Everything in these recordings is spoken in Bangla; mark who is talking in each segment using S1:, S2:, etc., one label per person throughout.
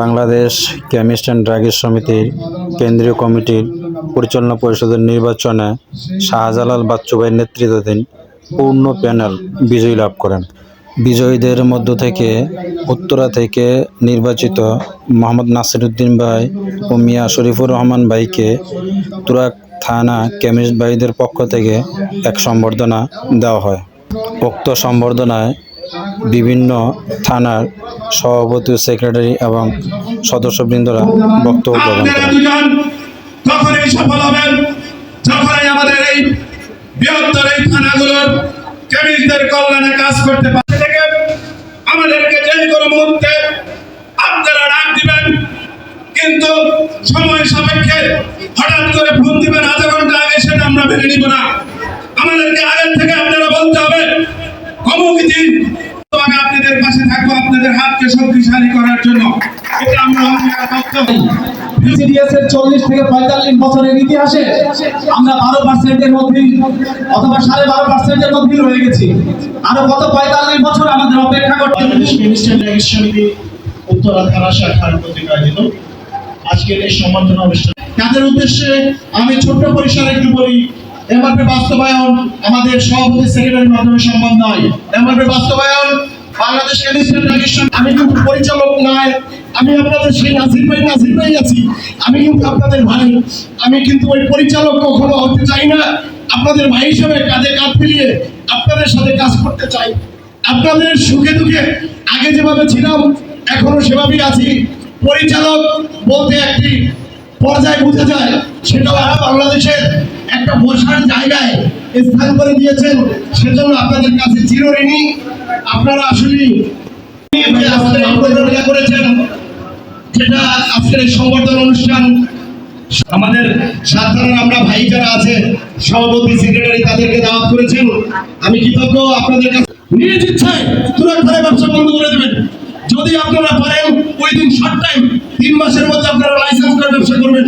S1: বাংলাদেশ কেমিস্ট অ্যান্ড ড্রাগিস্ট সমিতির কেন্দ্রীয় কমিটির পরিচালনা পরিষদের নির্বাচনে শাহজালাল বাচ্চু ভাইয়ের নেতৃত্বাধীন পূর্ণ প্যানেল বিজয়ী লাভ করেন। বিজয়ীদের মধ্য থেকে উত্তরা থেকে নির্বাচিত মোহাম্মদ নাসিরুদ্দিন ভাই ও মিয়া শরীফুর রহমান ভাইকে তুরাক থানা কেমিস্ট ভাইদের পক্ষ থেকে এক সম্বর্ধনা দেওয়া হয়। উক্ত সম্বর্ধনায় বিভিন্ন থানার সভাপতি ও সেক্রেটারি এবং সদস্যবৃন্দরা বক্তব্য প্রদান করেন।
S2: সফল হবেন যখনই আমাদের এই বৃহত্তর এই থানাগুলোর কেমিস্টদের কল্যাণে কাজ করতে পারছে থেকে আমাদেরকে যে কোনো মুহূর্তে আপনারা ডাক দিবেন কিন্তু সময় সাপেক্ষে হঠাৎ করে ফোন দিবেন আধা ঘণ্টা আগে সেটা আমরা মেনে নিব না আমাদেরকে আগের থেকে আপনারা বলতে হবে অমুক দিন আমি আপনাদের পাশে থাকব আপনাদের হাতকে শক্তিশালী করার জন্য। এটা আমরা অঙ্গীকার করতে হবে।
S3: বিসিডিএস এর চল্লিশ থেকে পঁয়তাল্লিশ বছরের ইতিহাসে আমরা বারো পার্সেন্টের মধ্যে অথবা সাড়ে বারো পার্সেন্টের মধ্যে রয়ে গেছি। আরও কত পঁয়তাল্লিশ বছর আমাদের অপেক্ষা করতে হবে।
S4: বাংলাদেশ কেমিস্ট্রি ন্যাগিস সমিতি উত্তরা থানা শাখার কর্তৃক আজকের এই সম্বর্ধনা অনুষ্ঠান। তাদের উদ্দেশ্যে আমি ছোট্ট পরিসরে একটু বলি এমআরপি বাস্তবায়ন আমাদের সভাপতি সেক্রেটারির মাধ্যমে সম্ভব নয়। এমআরপি বাস্তবায়ন বাংলাদেশ আমি কিন্তু পরিচালক নয় আমি আপনাদের সেই নাসির ভাই নাসির ভাই আছি। আমি কিন্তু আপনাদের ভাই। আমি কিন্তু ওই পরিচালক কখনো হতে চাই না। আপনাদের ভাই হিসেবে কাঁধে কাঁধ মিলিয়ে আপনাদের সাথে কাজ করতে চাই। আপনাদের সুখে দুঃখে আগে যেভাবে ছিলাম, এখনও সেভাবেই আছি। পরিচালক বলতে একটি পর্যায়ে বোঝা যায় সেটাও বাংলাদেশের একটা বসার জায়গায় স্থান করে দিয়েছেন। সেজন্য আপনাদের কাছে চিরঋণী আপনারা আসলে অনুষ্ঠান। আমাদের সাধারণ আমরা ভাই যারা তাদেরকে করেছেন। আমি কৃতজ্ঞ আপনাদের কাছে। নিজ ইচ্ছায় ব্যবসা বন্ধ করে দেবেন। যদি আপনারা পারেন, ওই দিন শর্ট টাইম তিন মাসের মধ্যে আপনারা লাইসেন্স করে ব্যবসা করবেন।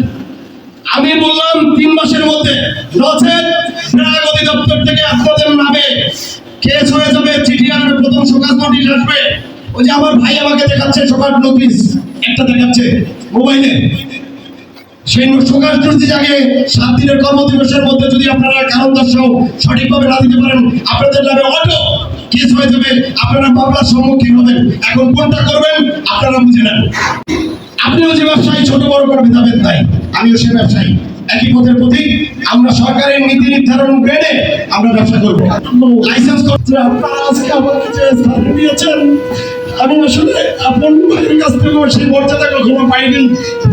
S4: আমি বললাম, তিন মাসের মধ্যে। নচেত অধিদপ্তর থেকে আপনাদের নামে কেস হয়ে যাবে, চিঠি আসবে প্রথম সকাল নোটিশ আসবে। ওই যে আমার ভাই আমাকে দেখাচ্ছে সকাল নোটিশ একটা দেখাচ্ছে মোবাইলে। সেই সকাল যদি আগে সাত দিনের কর্মদিবসের মধ্যে যদি আপনারা কারণ দর্শক সঠিকভাবে না দিতে পারেন, আপনাদের নামে অটো কেস হয়ে যাবে আপনারা মামলার সম্মুখীন হবেন। এখন কোনটা করবেন আপনারা বুঝে নেন। আপনিও যে ব্যবসায়ী ছোট বড় করে ভেদাভেদ নাই। আমিও সে ব্যবসায়ী। একই পথের প্রতি আমরা সরকারের নীতি নির্ধারণ মেনে আমরা ব্যবসা করব। লাইসেন্স করতে আপনারা আজকে আমাকে যে স্থান দিয়েছেন আমি আসলে আপনার কাছ থেকেও সেই মর্যাদা কখনো পাইনি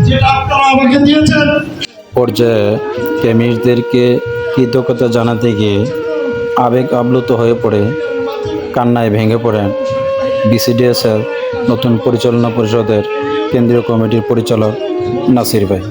S4: যেটা আপনারা আমাকে দিয়েছেন।
S1: পর্যায়ে কেমিস্টদেরকে কৃতজ্ঞতা জানাতে গিয়ে আবেগ আপ্লুত হয়ে পড়ে কান্নায় ভেঙে পড়েন। বিসিডিএসের নতুন পরিচালনা পরিষদের কেন্দ্রীয় কমিটির পরিচালক নাসির ভাই।